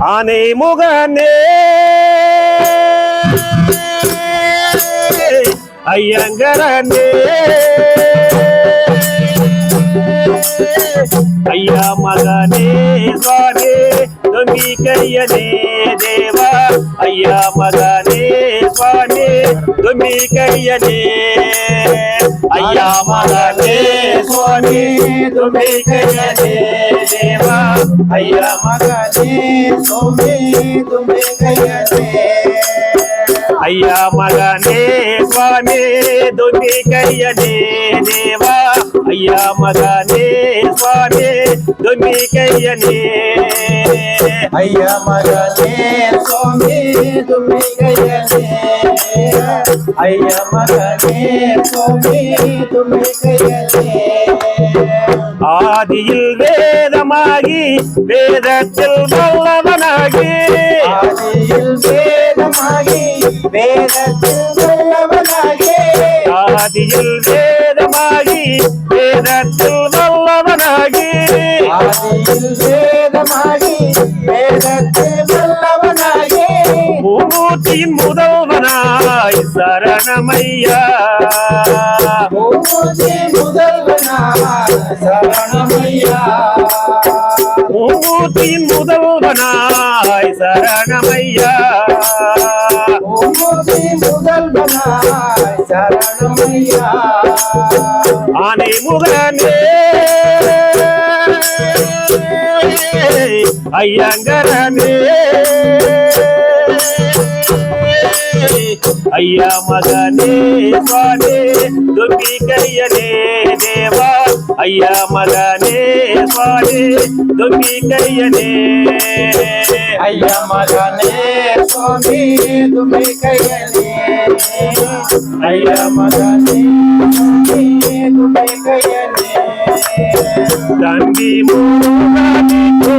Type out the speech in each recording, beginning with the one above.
ஆனை முகனே. ஐயங்கரனே. ஐயா மகனே சுவாமி தொங்கி கையனே தேவா. ஐயா மகனே சுவாமி தொங்கி கையனே ஐயா மகனே சுவாமி தொங்கி கையனே தேவா ஐயா மகனே சோமே தும்பே கையனே ஐயா மகனே சுவாமி தும்பி கையனே தேவா ஐயா மகனே சுவாமி தும்பி கையனே ஐயா மகனே சோமே தும்பே கையனே ஆதியில் வேதமாகி வேதத்தில் வல்லவனாகி. ஆதியில் வேதமாகி வேதத்தில் வல்லவனாகி. ஆதியில் வேதமாகி வேதத்தில் வல்லவனாகி. ஆதியில் வேதமாகி வேதத்தில் வல்லவனாகி. மூர்த்தியின் முதல்வனாய் சரணமையா? மூர்த்தி முதல்வனாய் சரணமையா? ஆனை முகனே ஐயங்கரனே. ஐயா மகனே சுவாமி தும்பி கையனே தேவா ஐயா மகனே சுவாமி தும்பி கையனே ஐயா மகனே சுவாமி தும்பி கையனே ஐயா மகனே சுவாமி தும்பி கையனே தம்பி மூலனிக்கு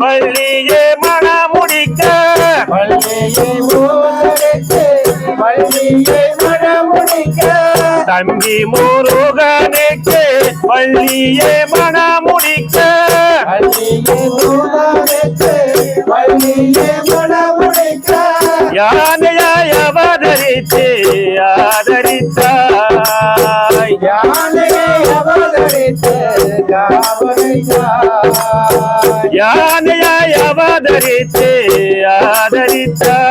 பள்ளியே மணமுடிக்க பள்ளியை மூலடித்து பள்ளியை மணமுடிக்க தம்பி முருகனுக்கு பள்ளியே மணமுடிக்க யானையாய் அவதரித்து ஆதரித்தாய். யானையாய் அவதரித்து யானையாய் அவதரித்து ஆதரித்தாய்.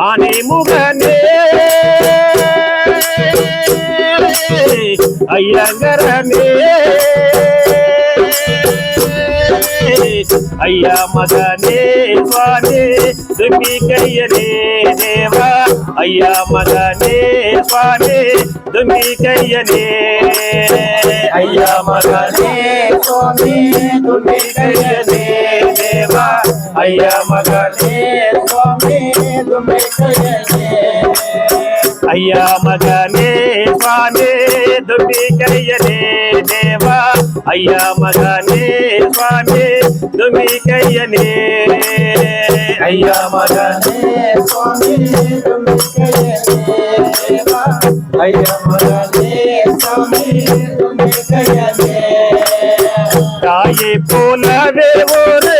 ஆனை முகனே ஐயங்கரனே ஐயா மகனே சுவாமி தும்பி கையனே தேவா. ஐயா மகனே சுவாமி தும்பி கையனே. ஐயா மகனே சுவாமி. தும்பி கையனே தேவா. ஐயா மகனே சுவாமி. தும்பி கையனே. ஐயா மகனே சுவாமி தும்பி கையனே. ஐயா மகனே சுவாமி தும்பி கையனே ஐயா மகனே சுவாமி தும்பி கையனே ஐயா மகனே சுவாமி தும்பி கையனே தாயை போலவே ஒரு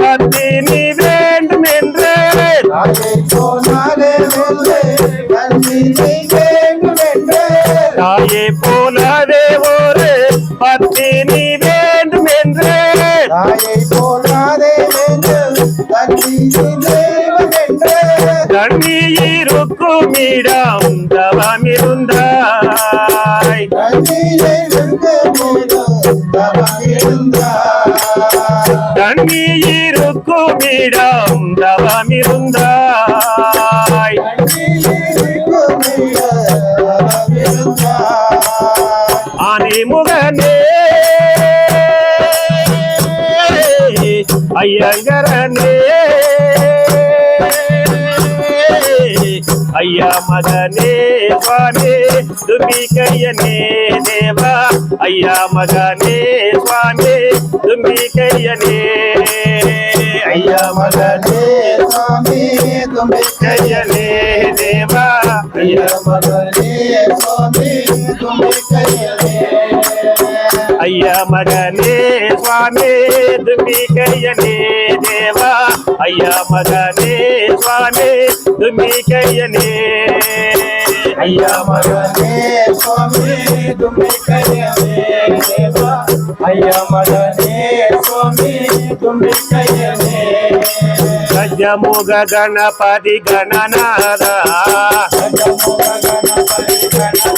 பத்தினி வேண்டும் என்று தாயை போனாலே வெள்ளை கண்ணினை கண்ணீருக்கும் இடம் தவம் இருந்தாய் கண்ணினை விட்டு போதும் ஐயா மகனே சுவாமி தும்பி கையனே தேவா ஐயா மகனே சுவாமி தும்பி கையனே. ஐயா மகனே சுவாமி தும்பி கையனே தேவா ஐயா மகனே சுவாமி தும்பி கையனே. ஐயா மகனே சுவாமி தும்பி கையனே தேவா ஐயா மகனே சுவாமி தும்பிக்கையனே ஐயா மகனே சுவாமி தும்பிக்கையனே ஐயா மகனே சுவாமி தும்பிக்கையனே గజముగ